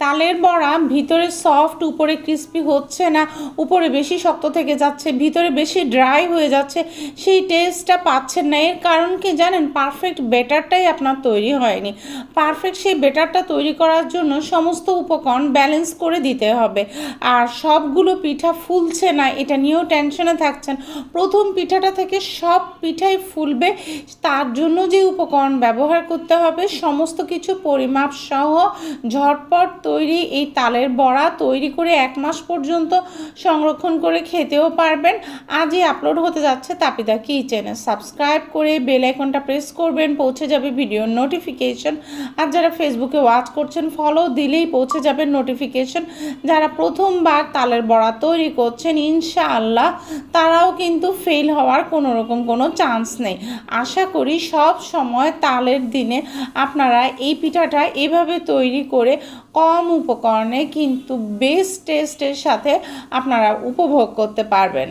তালের বড়া ভিতরে সফট উপরে ক্রিস্পি হচ্ছে না, উপরে বেশি শক্ত থেকে যাচ্ছে, ভিতরে বেশি ড্রাই হয়ে যাচ্ছে, সেই টেস্টটা পাচ্ছেন না। এর কারণ কি জানেন? পারফেক্ট বেটারটাই আপনার তৈরি হয়নি। পারফেক্ট সেই বেটারটা তৈরি করার জন্য সমস্ত উপকরণ ব্যালেন্স করে দিতে হবে। আর সবগুলো পিঠা ফুলছে না, এটা নিয়েও টেনশনে থাকছেন। প্রথম পিঠাটা থেকে সব পিঠাই ফুলবে, তার জন্য যে উপকরণ ব্যবহার করতে হবে, সমস্ত কিছু পরিমাপ সহ ঝটপট তৈরি, এই তালের বড়া তৈরি করে এক মাস পর্যন্ত সংরক্ষণ করে খেতেও পারবেন। আজই আপলোড হতে যাচ্ছে তাপিদা কিচেনে। সাবস্ক্রাইব করে বেল আইকনটা প্রেস করবেন, পৌঁছে যাবে ভিডিওর নোটিফিকেশন আর যারা ফেসবুকে ওয়াচ করছেন ফলো দিলেই পৌঁছে যাবে নোটিফিকেশন যারা প্রথমবার তালের বড়া তৈরি করছেন, ইনশাআল্লাহ তারাও কিন্তু ফেল হওয়ার কোনো রকম কোনো চান্স নেই। আশা করি সব সময় তালের দিনে আপনারা এই পিঠাটা এভাবে তৈরি করে কম উপকরণে কিন্তু বেস্ট টেস্টের সাথে আপনারা উপভোগ করতে পারবেন।